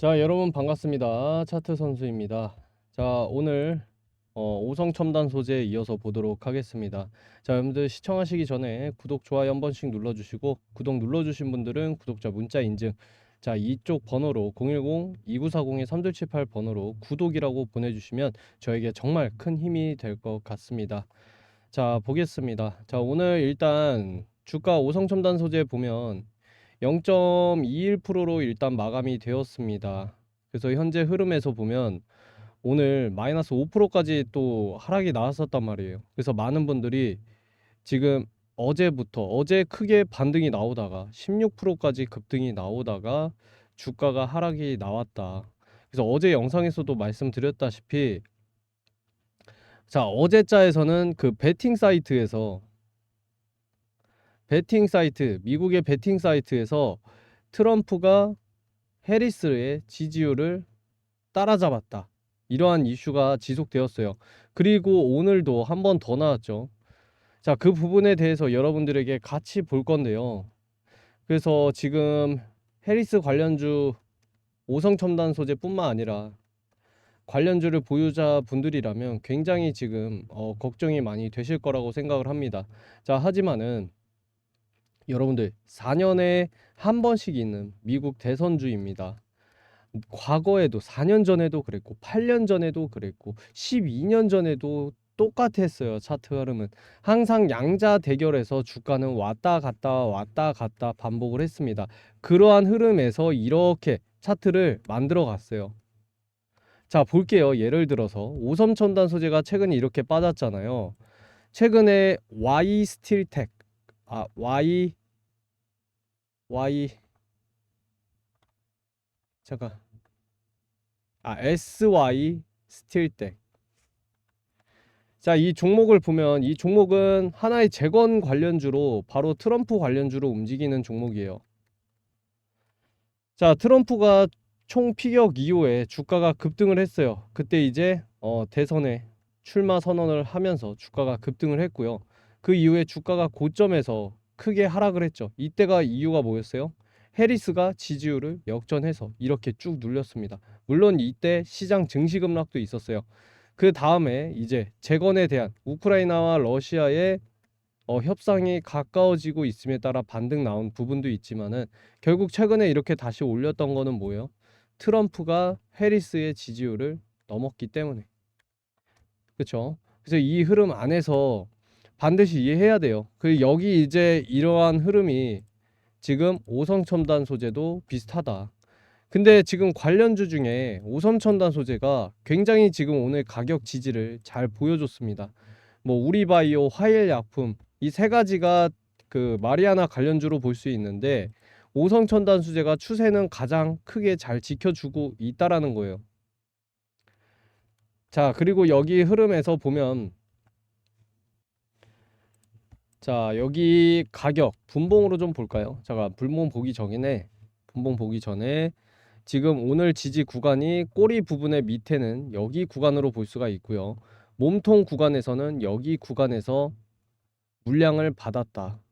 자, 여러분 반갑습니다. 차트 선수입니다. 자, 오늘 어, 오성 첨단 소재 이어서 보도록 하겠습니다. 자, 여러분들 시청하시기 전에 구독, 좋아요 한 번씩 눌러주시고 구독 눌러주신 분들은 구독자 문자 인증 자, 이쪽 번호로 010-2940-3278 번호로 구독이라고 보내주시면 저에게 정말 큰 힘이 될 것 같습니다. 자, 보겠습니다. 자, 오늘 일단 주가 오성 첨단 소재 보면 0.21%로 일단 마감이 되었습니다. 그래서 현재 흐름에서 보면 오늘 마이너스 5%까지 또 하락이 나왔었단 말이에요. 그래서 많은 분들이 지금 어제부터 어제 크게 반등이 나오다가 16%까지 급등이 나오다가 주가가 하락이 나왔다. 그래서 어제 영상에서도 말씀드렸다시피 자, 어제자에서는 그 베팅 사이트에서 베팅 사이트, 미국의 베팅 사이트에서 트럼프가 해리스의 지지율을 따라잡았다. 이러한 이슈가 지속되었어요. 그리고 오늘도 한 번 더 나왔죠. 자, 그 부분에 대해서 여러분들에게 같이 볼 건데요. 그래서 지금 해리스 관련주 오성 첨단 소재뿐만 아니라 관련주를 보유자 분들이라면 굉장히 지금 어, 걱정이 많이 되실 거라고 생각을 합니다. 자, 하지만은 여러분들 4년에 한 번씩 있는 미국 대선주입니다. 과거에도 4년 전에도 그랬고 8년 전에도 그랬고 12년 전에도 똑같았어요. 차트 흐름은 항상 양자 대결에서 주가는 왔다 갔다 왔다 갔다 반복을 했습니다. 그러한 흐름에서 이렇게 차트를 만들어 갔어요. 자, 볼게요. 예를 들어서 오섬천단 소재가 최근에 이렇게 빠졌잖아요. 최근에 Y 스틸텍 아 Y Y 잠깐 아 SY 스틸텍 자, 이 종목을 보면 이 종목은 하나의 재건 관련주로 바로 트럼프 관련주로 움직이는 종목이에요. 자, 트럼프가 총 피격 이후에 주가가 급등을 했어요. 그때 이제 어, 대선에 출마 선언을 하면서 주가가 급등을 했고요. 그 이후에 주가가 고점에서 크게 하락을 했죠. 이때가 이유가 뭐였어요? 해리스가 지지율을 역전해서 이렇게 쭉 눌렸습니다. 물론 이때 시장 증시 급락도 있었어요. 그 다음에 이제 재건에 대한 우크라이나와 러시아의 어, 협상이 가까워지고 있음에 따라 반등 나온 부분도 있지만은 결국 최근에 이렇게 다시 올렸던 거는 뭐예요? 트럼프가 해리스의 지지율을 넘었기 때문에 그렇죠? 그래서 이 흐름 안에서 반드시 이해해야 돼요. 그 여기 이제 이러한 흐름이 지금 오성 첨단 소재도 비슷하다. 근데 지금 관련주 중에 오섬첨단 소재가 굉장히 지금 오늘 가격 지지를 잘 보여줬습니다. 뭐 우리바이오, 화일약품 이 세 가지가 그 마리아나 관련주로 볼 수 있는데 오성 첨단 소재가 추세는 가장 크게 잘 지켜주고 있다라는 거예요. 자, 그리고 여기 흐름에서 보면 자, 여기 가격 분봉으로 좀 볼까요? 잠깐 분봉 보기 전에 분봉 보기 전에 지금 오늘 지지 구간이 꼬리 부분의 밑에는 여기 구간으로 볼 수가 있고요. 몸통 구간에서는 여기 구간에서 물량을 받았다.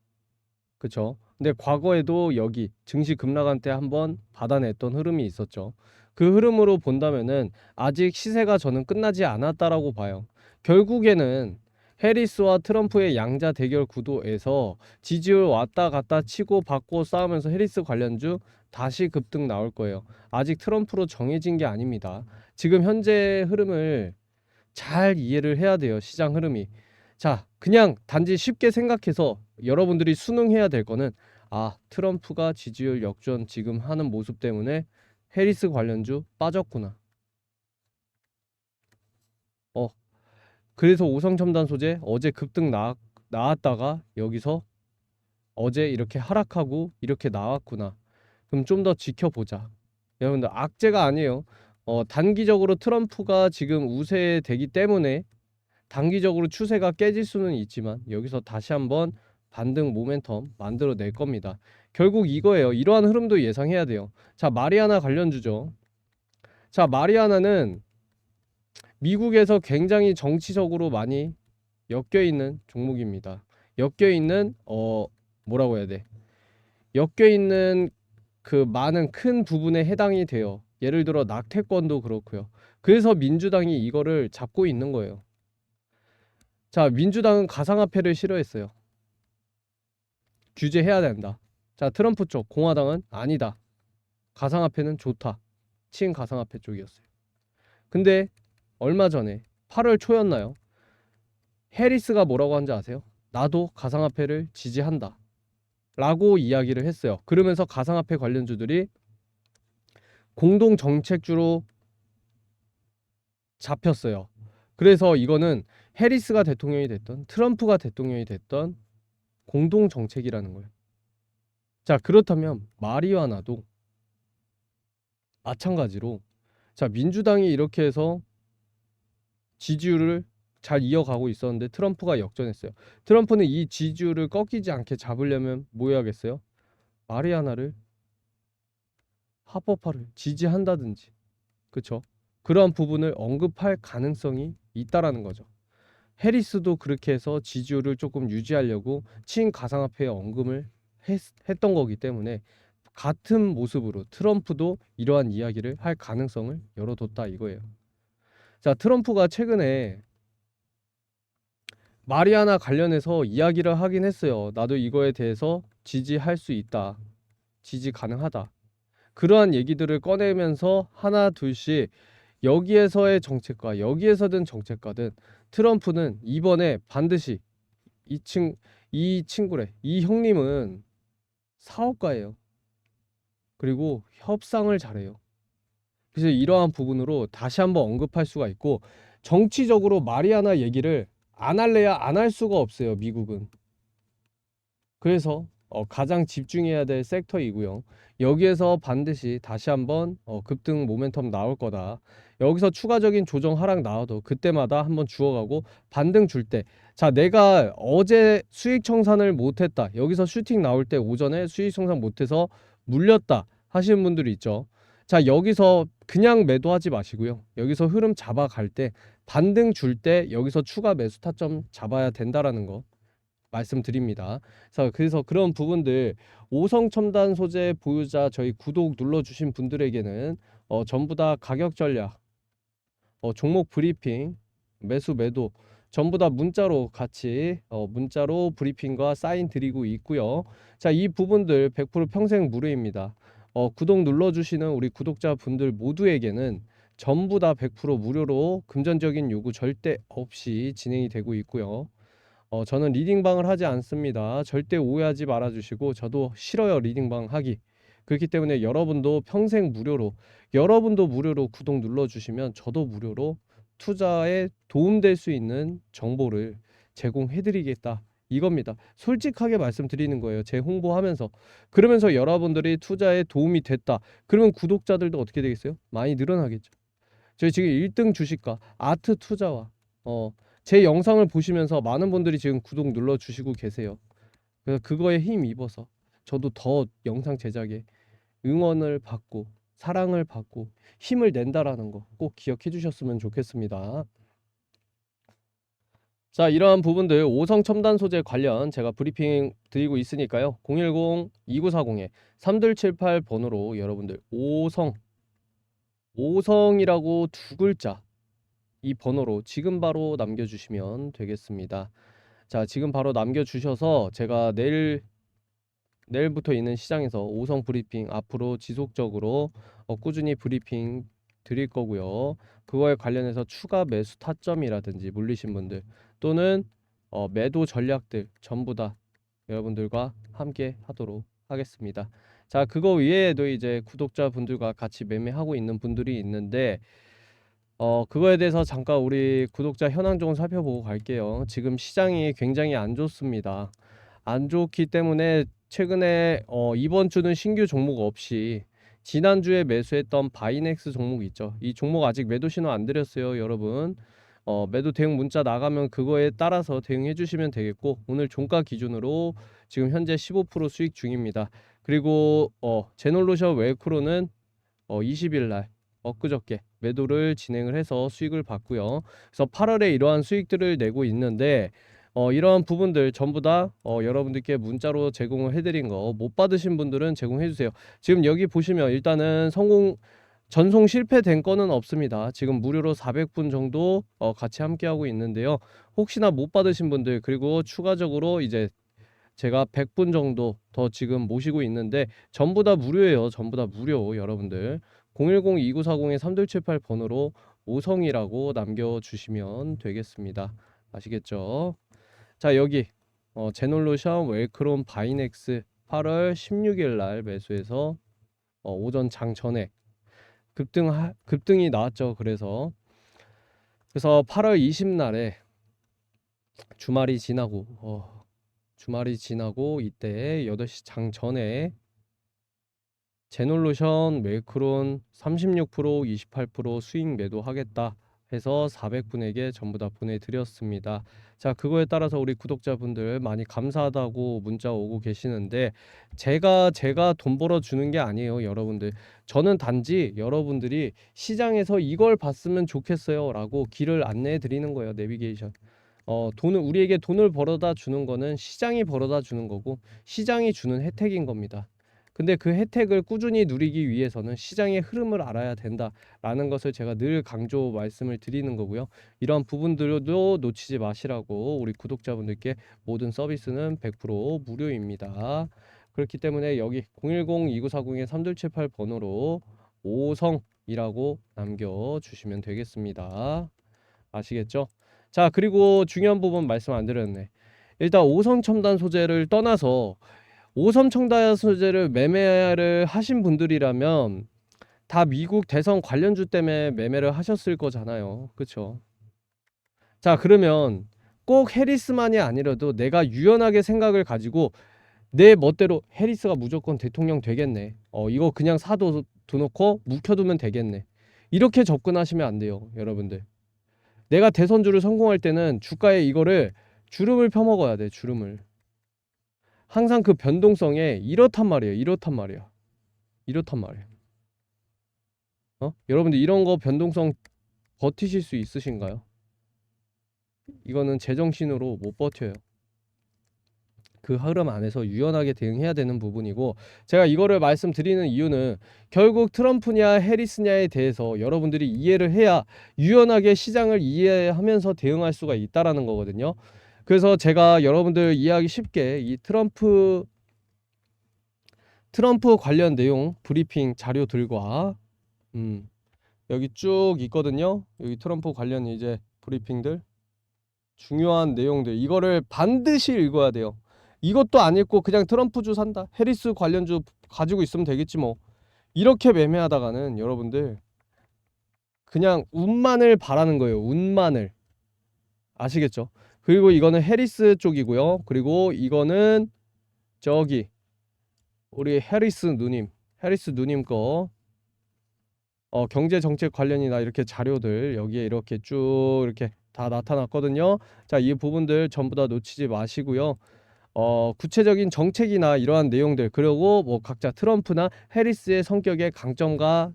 그쵸? 근데 과거에도 여기 증시 급락한 때 한번 받아냈던 흐름이 있었죠. 그 흐름으로 본다면은 아직 시세가 저는 끝나지 않았다라고 봐요. 결국에는 해리스와 트럼프의 양자 대결 구도에서 지지율 왔다 갔다 치고 받고 싸우면서 해리스 관련주 다시 급등 나올 거예요. 아직 트럼프로 정해진 게 아닙니다. 지금 현재 흐름을 잘 이해를 해야 돼요. 시장 흐름이. 자, 그냥 단지 쉽게 생각해서 여러분들이 수능해야 될 거는 아, 트럼프가 지지율 역전 지금 하는 모습 때문에 해리스 관련주 빠졌구나. 어, 그래서 오성 첨단 소재 어제 급등 나, 나왔다가 여기서 어제 이렇게 하락하고 이렇게 나왔구나. 그럼 좀 더 지켜보자. 여러분들 악재가 아니에요. 어, 단기적으로 트럼프가 지금 우세되기 때문에 단기적으로 추세가 깨질 수는 있지만 여기서 다시 한번 반등 모멘텀 만들어 낼 겁니다. 결국 이거예요. 이러한 흐름도 예상해야 돼요. 자, 마리아나 관련주죠. 자, 마리아나는 미국에서 굉장히 정치적으로 많이 엮여 있는 종목입니다. 엮여 있는 어 뭐라고 해야 돼? 엮여 있는 그 많은 큰 부분에 해당이 돼요. 예를 들어 낙태권도 그렇고요. 그래서 민주당이 이거를 잡고 있는 거예요. 자, 민주당은 가상화폐를 싫어했어요. 규제해야 된다. 자, 트럼프 쪽 공화당은 아니다. 가상화폐는 좋다. 친 가상화폐 쪽이었어요. 근데 얼마 전에 8월 초였나요? 해리스가 뭐라고 한지 아세요? 나도 가상화폐를 지지한다. 라고 이야기를 했어요. 그러면서 가상화폐 관련주들이 공동 정책주로 잡혔어요. 그래서 이거는 해리스가 대통령이 됐던 트럼프가 대통령이 됐던 공동 정책이라는 거예요. 자, 그렇다면 마리화나도 마찬가지로 자, 민주당이 이렇게 해서 지지율을 잘 이어가고 있었는데 트럼프가 역전했어요. 트럼프는 이 지지율을 꺾이지 않게 잡으려면 뭐 해야겠어요? 마리아나를 합법화를 지지한다든지 그쵸? 그러한 부분을 언급할 가능성이 있다라는 거죠. 해리스도 그렇게 해서 지지율을 조금 유지하려고 친가상화폐에 언급을 했, 했던 거기 때문에 같은 모습으로 트럼프도 이러한 이야기를 할 가능성을 열어뒀다 이거예요. 자, 트럼프가 최근에 마리아나 관련해서 이야기를 하긴 했어요. 나도 이거에 대해서 지지할 수 있다. 지지 가능하다. 그러한 얘기들을 꺼내면서 하나 둘씩 여기에서의 정책과 여기에서든 정책과든 트럼프는 이번에 반드시 이 친, 이 친구래. 이 형님은 사업가예요. 그리고 협상을 잘해요. 그래서 이러한 부분으로 다시 한번 언급할 수가 있고 정치적으로 마리아나 얘기를 안 할래야 안 할 수가 없어요. 미국은. 그래서 어, 가장 집중해야 될 섹터이고요. 여기에서 반드시 다시 한번 어, 급등 모멘텀 나올 거다. 여기서 추가적인 조정 하락 나와도 그때마다 한번 주워가고 반등 줄 때, 자 내가 어제 수익 청산을 못했다. 여기서 슈팅 나올 때 오전에 수익 청산 못해서 물렸다 하시는 분들이 있죠. 자 여기서 그냥 매도하지 마시고요. 여기서 흐름 잡아갈 때 반등 줄 때 여기서 추가 매수 타점 잡아야 된다라는 거 말씀드립니다. 그래서, 그래서 그런 부분들 오성 첨단 소재 보유자 저희 구독 눌러주신 분들에게는 어, 전부 다 가격 전략, 어, 종목 브리핑, 매수 매도 전부 다 문자로 같이 어, 문자로 브리핑과 사인 드리고 있고요. 자, 이 부분들 100% 평생 무료입니다. 어, 구독 눌러주시는 우리 구독자분들 모두에게는 전부 다 100% 무료로 금전적인 요구 절대 없이 진행이 되고 있고요. 어, 저는 리딩방을 하지 않습니다. 절대 오해하지 말아주시고 저도 싫어요 리딩방 하기. 그렇기 때문에 여러분도 평생 무료로 여러분도 무료로 구독 눌러주시면 저도 무료로 투자에 도움될 수 있는 정보를 제공해드리겠다. 이겁니다. 솔직하게 말씀드리는 거예요. 제 홍보하면서. 그러면서 여러분들이 투자에 도움이 됐다. 그러면 구독자들도 어떻게 되겠어요? 많이 늘어나겠죠. 저희 지금 1등 주식과 아트 투자와 어, 제 영상을 보시면서 많은 분들이 지금 구독 눌러 주시고 계세요. 그래서 그거에 힘 입어서 저도 더 영상 제작에 응원을 받고 사랑을 받고 힘을 낸다라는 거 꼭 기억해 주셨으면 좋겠습니다. 자, 이러한 부분들 오성 첨단 소재 관련 제가 브리핑 드리고 있으니까요. 010-2940-3278 번호로 여러분들 오성 오성이라고 두 글자 이 번호로 지금 바로 남겨주시면 되겠습니다. 자, 지금 바로 남겨주셔서 제가 내일 내일부터 있는 시장에서 오성 브리핑 앞으로 지속적으로 어, 꾸준히 브리핑 드릴 거고요. 그거에 관련해서 추가 매수 타점이라든지 물리신 분들 또는 어, 매도 전략들 전부 다 여러분들과 함께 하도록 하겠습니다. 자, 그거 외에도 이제 구독자분들과 같이 매매하고 있는 분들이 있는데 어, 그거에 대해서 잠깐 우리 구독자 현황 좀 살펴보고 갈게요. 지금 시장이 굉장히 안 좋습니다. 안 좋기 때문에 최근에 어, 이번 주는 신규 종목 없이 지난주에 매수했던 바이넥스 종목 있죠. 이 종목 아직 매도 신호 안 드렸어요, 여러분. 어, 매도 대응 문자 나가면 그거에 따라서 대응해 주시면 되겠고 오늘 종가 기준으로 지금 현재 15% 수익 중입니다. 그리고 어, 제놀로션 웰크로는 어, 20일 날 엊그저께 매도를 진행을 해서 수익을 봤고요. 그래서 8월에 이러한 수익들을 내고 있는데 어, 이러한 부분들 전부 다 어, 여러분들께 문자로 제공을 해드린 거 못 받으신 분들은 제공해 주세요. 지금 여기 보시면 일단은 성공 전송 실패된 건은 없습니다. 지금 무료로 400분 정도 어, 같이 함께하고 있는데요. 혹시나 못 받으신 분들 그리고 추가적으로 이제 제가 100분 정도 더 지금 모시고 있는데 전부 다 무료예요. 전부 다 무료 여러분들. 010-2940-3278 번호로 오성이라고 남겨주시면 되겠습니다. 아시겠죠? 자 여기 어, 제놀로션 웰크롬 바이넥스 8월 16일 날 매수해서 어, 오전 장 전에 급등 하, 급등이 나왔죠. 그래서 그래서 8월 20날에 주말이 지나고 어, 주말이 지나고 이때 8시 장 전에 제놀로션 웰크론 36% 28% 수익 매도하겠다 해서 400분에게 전부 다 보내드렸습니다. 자 그거에 따라서 우리 구독자분들 많이 감사하다고 문자 오고 계시는데 제가 제가 돈 벌어 주는 게 아니에요 여러분들. 저는 단지 여러분들이 시장에서 이걸 봤으면 좋겠어요라고 길을 안내해 드리는 거예요 내비게이션. 어 돈을 우리에게 돈을 벌어다 주는 거는 시장이 벌어다 주는 거고 시장이 주는 혜택인 겁니다 근데 그 혜택을 꾸준히 누리기 위해서는 시장의 흐름을 알아야 된다라는 것을 제가 늘 강조 말씀을 드리는 거고요. 이런 부분들도 놓치지 마시라고 우리 구독자분들께 모든 서비스는 100% 무료입니다. 그렇기 때문에 여기 010-2940-3278 번호로 오성이라고 남겨주시면 되겠습니다. 아시겠죠? 자 그리고 중요한 부분 말씀 안 드렸네. 일단 오성 첨단 소재를 떠나서 오섬 청다 소재를 매매를 하신 분들이라면 다 미국 대선 관련주 때문에 매매를 하셨을 거잖아요. 그쵸? 자, 그러면 꼭 해리스만이 아니라도 내가 유연하게 생각을 가지고 내 멋대로 해리스가 무조건 대통령 되겠네. 어, 이거 그냥 사도 두놓고 묵혀두면 되겠네. 이렇게 접근하시면 안 돼요, 여러분들. 내가 대선주를 성공할 때는 주가에 이거를 주름을 펴먹어야 돼, 주름을. 항상 그 변동성에 이렇단 말이에요. 이렇단 말이야. 이렇단 말이에요. 어? 여러분들 이런 거 변동성 버티실 수 있으신가요? 이거는 제정신으로 못 버텨요. 그 흐름 안에서 유연하게 대응해야 되는 부분이고 제가 이거를 말씀드리는 이유는 결국 트럼프냐 해리스냐에 대해서 여러분들이 이해를 해야 유연하게 시장을 이해하면서 대응할 수가 있다라는 거거든요. 그래서 제가 여러분들 이해하기 쉽게 이 트럼프 트럼프 관련 내용 브리핑 자료들과 음, 여기 쭉 있거든요. 여기 트럼프 관련 이제 브리핑들 중요한 내용들 이거를 반드시 읽어야 돼요. 이것도 안 읽고 그냥 트럼프 주 산다. 해리스 관련 주 가지고 있으면 되겠지 뭐. 이렇게 매매하다가는 여러분들 그냥 운만을 바라는 거예요. 운만을. 아시겠죠? 그리고 이거는 해리스 쪽이고요. 그리고 이거는 저기 우리 해리스 누님, 해리스 누님 거 어, 경제 정책 관련이나 이렇게 자료들 여기에 이렇게 쭉 이렇게 다 나타났거든요. 자, 이 부분들 전부 다 놓치지 마시고요. 어, 구체적인 정책이나 이러한 내용들 그리고 뭐 각자 트럼프나 해리스의 성격의 강점과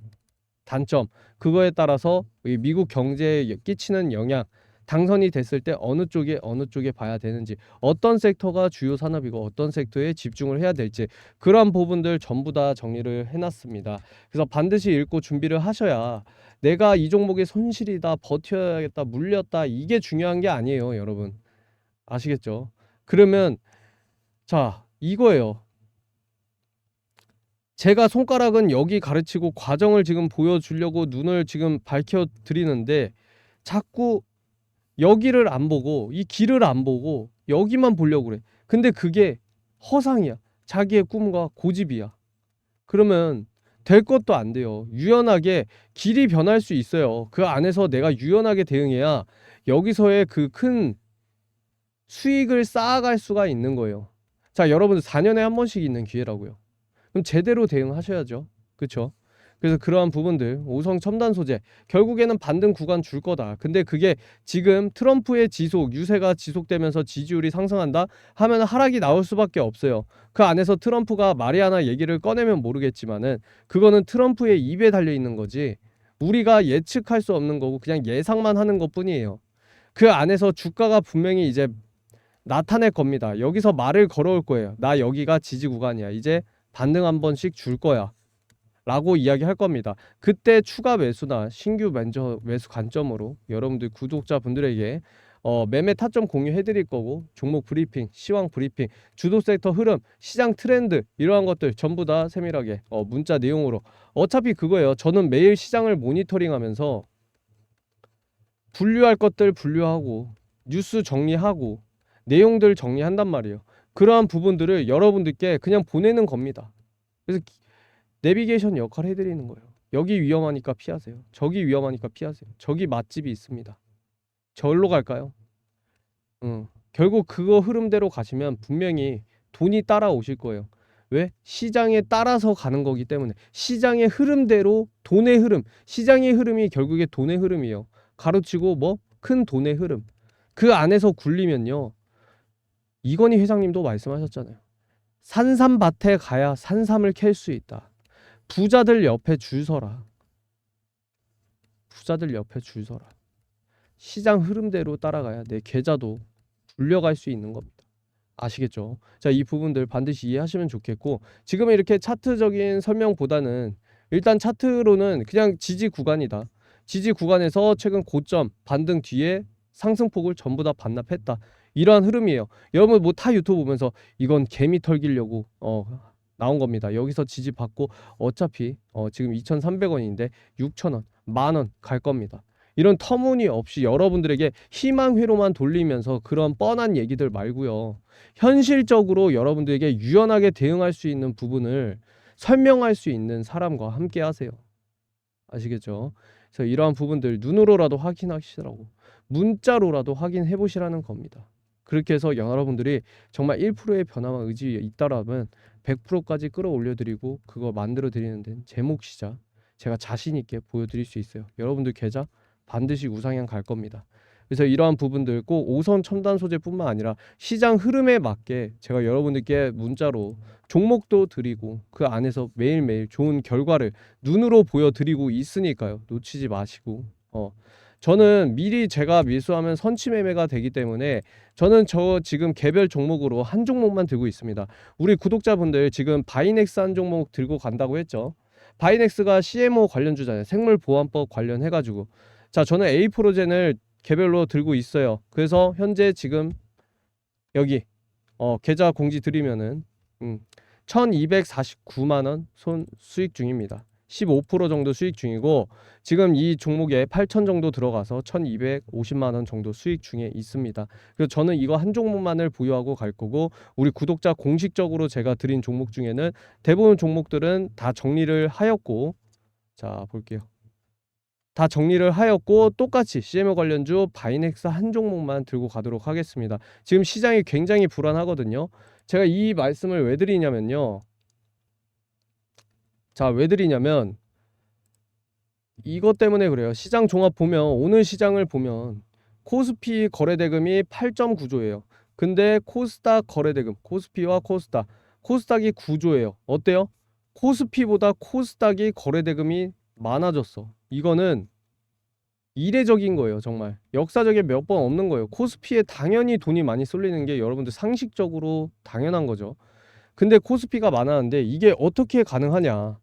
단점 그거에 따라서 이 미국 경제에 끼치는 영향 당선이 됐을 때 어느 쪽에 어느 쪽에 봐야 되는지 어떤 섹터가 주요 산업이고 어떤 섹터에 집중을 해야 될지 그러한 부분들 전부 다 정리를 해놨습니다. 그래서 반드시 읽고 준비를 하셔야 내가 이 종목의 손실이다 버텨야겠다 물렸다 이게 중요한 게 아니에요 여러분 아시겠죠? 그러면 자 이거예요. 제가 손가락은 여기 가르치고 과정을 지금 보여주려고 눈을 지금 밝혀 드리는데 자꾸 여기를 안 보고 이 길을 안 보고 여기만 보려고 그래. 근데 그게 허상이야. 자기의 꿈과 고집이야. 그러면 될 것도 안 돼요. 유연하게 길이 변할 수 있어요. 그 안에서 내가 유연하게 대응해야 여기서의 그 큰 수익을 쌓아갈 수가 있는 거예요. 자, 여러분들 4년에 한 번씩 있는 기회라고요. 그럼 제대로 대응하셔야죠. 그렇죠? 그래서 그러한 부분들 오성 첨단 소재 결국에는 반등 구간 줄 거다. 근데 그게 지금 트럼프의 지속 유세가 지속되면서 지지율이 상승한다 하면 하락이 나올 수밖에 없어요. 그 안에서 트럼프가 마리아나 얘기를 꺼내면 모르겠지만은 그거는 트럼프의 입에 달려 있는 거지. 우리가 예측할 수 없는 거고 그냥 예상만 하는 것뿐이에요. 그 안에서 주가가 분명히 이제 나타낼 겁니다. 여기서 말을 걸어올 거예요. 나 여기가 지지 구간이야. 이제 반등 한 번씩 줄 거야. 라고 이야기할 겁니다. 그때 추가 매수나 신규 매저 매수 관점으로 여러분들 구독자분들에게 어, 매매 타점 공유해 드릴 거고 종목 브리핑, 시황 브리핑, 주도 섹터 흐름, 시장 트렌드 이러한 것들 전부 다 세밀하게 어, 문자 내용으로 어차피 그거예요. 저는 매일 시장을 모니터링하면서 분류할 것들 분류하고 뉴스 정리하고 내용들 정리한단 말이에요. 그러한 부분들을 여러분들께 그냥 보내는 겁니다. 그래서 기- 내비게이션 역할 해드리는 거예요. 여기 위험하니까 피하세요. 저기 위험하니까 피하세요. 저기 맛집이 있습니다. 절로 갈까요? 응. 결국 그거 흐름대로 가시면 분명히 돈이 따라오실 거예요. 왜? 시장에 따라서 가는 거기 때문에 시장의 흐름대로 돈의 흐름, 시장의 흐름이 결국에 돈의 흐름이에요. 가로치고 뭐 큰 돈의 흐름. 그 안에서 굴리면요. 이건희 회장님도 말씀하셨잖아요. 산삼밭에 가야 산삼을 캘 수 있다. 부자들 옆에 줄 서라. 부자들 옆에 줄 서라. 시장 흐름대로 따라가야 내 계좌도 불려갈 수 있는 겁니다. 아시겠죠? 자, 이 부분들 반드시 이해하시면 좋겠고 지금은 이렇게 차트적인 설명보다는 일단 차트로는 그냥 지지 구간이다. 지지 구간에서 최근 고점 반등 뒤에 상승폭을 전부 다 반납했다. 이러한 흐름이에요. 여러분 뭐 타 유튜브 보면서 이건 개미 털기려고 어 나온 겁니다. 여기서 지지 받고 어차피 어 지금 2,300원인데 6,000원, 만원 갈 겁니다. 이런 터무니없이 여러분들에게 희망회로만 돌리면서 그런 뻔한 얘기들 말고요. 현실적으로 여러분들에게 유연하게 대응할 수 있는 부분을 설명할 수 있는 사람과 함께 하세요. 아시겠죠? 그래서 이러한 부분들 눈으로라도 확인하시라고 문자로라도 확인해 보시라는 겁니다. 그렇게 해서 여러분들이 정말 1%의 변화만 의지 있다라면 100%까지 끌어올려 드리고 그거 만들어 드리는 데는 제 몫이자 제가 자신 있게 보여드릴 수 있어요. 여러분들 계좌 반드시 우상향 갈 겁니다. 그래서 이러한 부분들 꼭 5선 첨단 소재뿐만 아니라 시장 흐름에 맞게 제가 여러분들께 문자로 종목도 드리고 그 안에서 매일매일 좋은 결과를 눈으로 보여드리고 있으니까요. 놓치지 마시고 어 저는 미리 제가 매수하면 선취 매매가 되기 때문에 저는 저 지금 개별 종목으로 한 종목만 들고 있습니다. 우리 구독자분들 지금 바이넥스 한 종목 들고 간다고 했죠. 바이넥스가 CMO 관련주잖아요. 생물보안법 관련해가지고 자 저는 A 프로젠을 개별로 들고 있어요. 그래서 현재 지금 여기 어 계좌 공지 드리면은 음 1249만 원 손 수익 중입니다. 15% 정도 수익 중이고 지금 이 종목에 8천 정도 들어가서 1250만 원 정도 수익 중에 있습니다. 그래서 저는 이거 한 종목만을 보유하고 갈 거고 우리 구독자 공식적으로 제가 드린 종목 중에는 대부분 종목들은 다 정리를 하였고 자 볼게요. 다 정리를 하였고 똑같이 CMO 관련주 바이넥스 한 종목만 들고 가도록 하겠습니다. 지금 시장이 굉장히 불안하거든요. 제가 이 말씀을 왜 드리냐면요. 자, 왜 드리냐면 이것 때문에 그래요. 시장 종합 보면 오늘 시장을 보면 코스피 거래 대금이 8.9조예요. 근데 코스닥 거래 대금, 코스피와 코스닥, 코스닥이 9조예요. 어때요? 코스피보다 코스닥이 거래 대금이 많아졌어. 이거는 이례적인 거예요, 정말. 역사적에 몇 번 없는 거예요. 코스피에 당연히 돈이 많이 쏠리는 게 여러분들 상식적으로 당연한 거죠. 근데 코스피가 많았는데 이게 어떻게 가능하냐?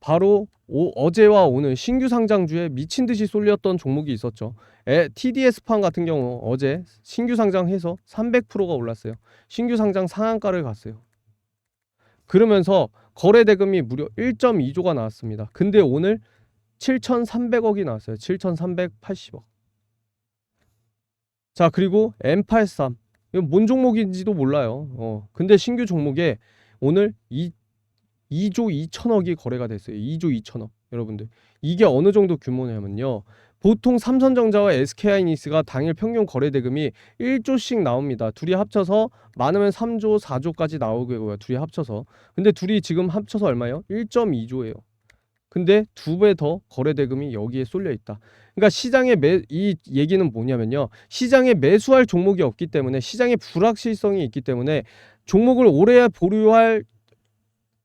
바로 오- 어제와 오늘 신규 상장주에 미친 듯이 쏠렸던 종목이 있었죠. 에, TDS판 같은 경우 어제 신규 상장해서 300%가 올랐어요. 신규 상장 상한가를 갔어요. 그러면서 거래 대금이 무려 1.2조가 나왔습니다. 근데 오늘 7,300억이 나왔어요. 7,380억. 자, 그리고 M83. 이건 뭔 종목인지도 몰라요. 어. 근데 신규 종목에 오늘 이 2조 2천억이 거래가 됐어요. 2조 2천억. 여러분들. 이게 어느 정도 규모냐면요. 보통 삼성전자와 SK하이닉스가 당일 평균 거래 대금이 1조씩 나옵니다. 둘이 합쳐서 많으면 3조, 4조까지 나오고요. 둘이 합쳐서. 근데 둘이 지금 합쳐서 얼마예요? 1.2조예요. 근데 두 배 더 거래 대금이 여기에 쏠려 있다. 그러니까 시장에 매, 이 얘기는 뭐냐면요. 시장에 매수할 종목이 없기 때문에 시장에 불확실성이 있기 때문에 종목을 오래 보유할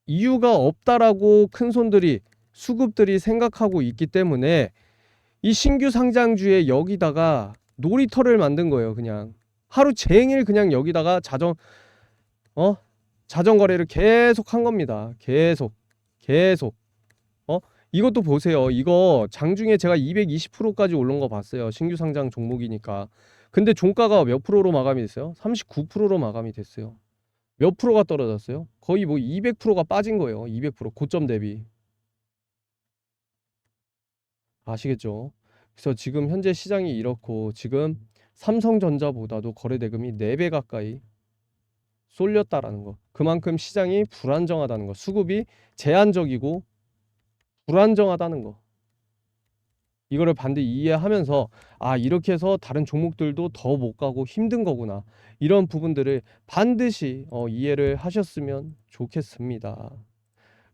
이유가 없다라고 큰 손들이 수급들이 생각하고 있기 때문에 이 신규 상장주에 여기다가 놀이터를 만든 거예요. 그냥 하루 종일 그냥 여기다가 자정 어 자전 거래를 계속 한 겁니다. 계속 계속 이것도 보세요. 이거 장중에 제가 220%까지 오른 거 봤어요. 신규 상장 종목이니까. 근데 종가가 몇 프로로 마감이 됐어요? 39%로 마감이 됐어요. 몇 프로가 떨어졌어요? 거의 뭐 200%가 빠진 거예요. 200% 고점 대비. 아시겠죠? 그래서 지금 현재 시장이 이렇고 지금 삼성전자보다도 거래 대금이 4배 가까이 쏠렸다라는 거. 그만큼 시장이 불안정하다는 거. 수급이 제한적이고 불안정하다는 거. 이거를 반드시 이해하면서 아 이렇게 해서 다른 종목들도 더 못 가고 힘든 거구나 이런 부분들을 반드시 어, 이해를 하셨으면 좋겠습니다.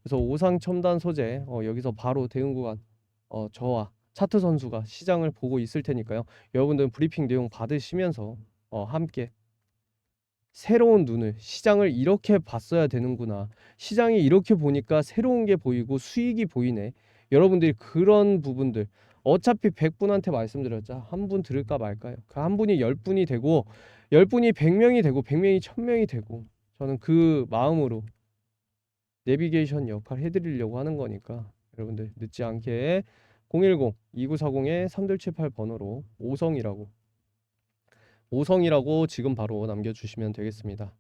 그래서 오상 첨단 소재 어, 여기서 바로 대응 구간 어, 저와 차트 선수가 시장을 보고 있을 테니까요. 여러분들은 브리핑 내용 받으시면서 어, 함께 새로운 눈을 시장을 이렇게 봤어야 되는구나. 시장이 이렇게 보니까 새로운 게 보이고 수익이 보이네. 여러분들이 그런 부분들 어차피 100분한테 말씀드렸자 한 분 들을까 말까요? 그 한 분이 10분이 되고 10분이 100명이 되고 100명이 1000명이 되고 저는 그 마음으로 내비게이션 역할 해드리려고 하는 거니까 여러분들 늦지 않게 010-2940에 3178 번호로 오성이라고 오성이라고 지금 바로 남겨주시면 되겠습니다.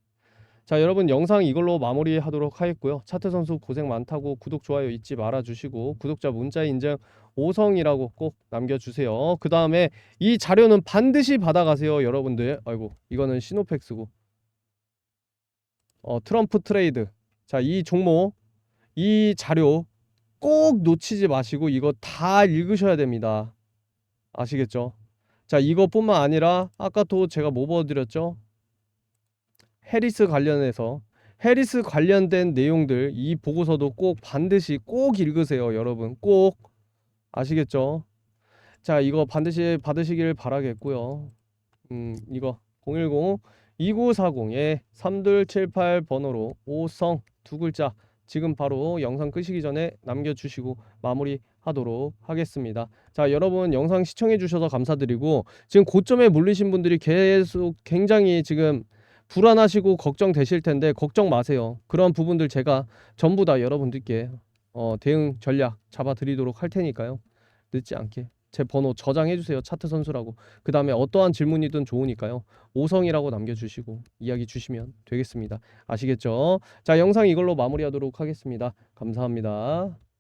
자 여러분 영상 이걸로 마무리하도록 하겠고요. 차트 선수 고생 많다고 구독 좋아요 잊지 말아주시고 구독자 문자 인증 오성이라고 꼭 남겨주세요. 그 다음에 이 자료는 반드시 받아가세요 여러분들. 아이고 이거는 시노팩스고 어, 트럼프 트레이드 자 이 종목 이 자료 꼭 놓치지 마시고 이거 다 읽으셔야 됩니다. 아시겠죠? 자 이것뿐만 아니라 아까 또 제가 뭐 보여드렸죠? 해리스 관련해서 해리스 관련된 내용들 이 보고서도 꼭 반드시 꼭 읽으세요 여러분 꼭 아시겠죠? 자 이거 반드시 받으시길 바라겠고요 음 이거 010 2940에 3278 번호로 오성 두 글자 지금 바로 영상 끄시기 전에 남겨주시고 마무리 하도록 하겠습니다. 자 여러분 영상 시청해 주셔서 감사드리고 지금 고점에 물리신 분들이 계속 굉장히 지금 불안하시고 걱정되실 텐데 걱정 마세요. 그런 부분들 제가 전부 다 여러분들께 어, 대응 전략 잡아드리도록 할 테니까요. 늦지 않게 제 번호 저장해 주세요. 차트 선수라고. 그 다음에 어떠한 질문이든 좋으니까요. 오성이라고 남겨주시고 이야기 주시면 되겠습니다. 아시겠죠? 자 영상 이걸로 마무리하도록 하겠습니다. 감사합니다.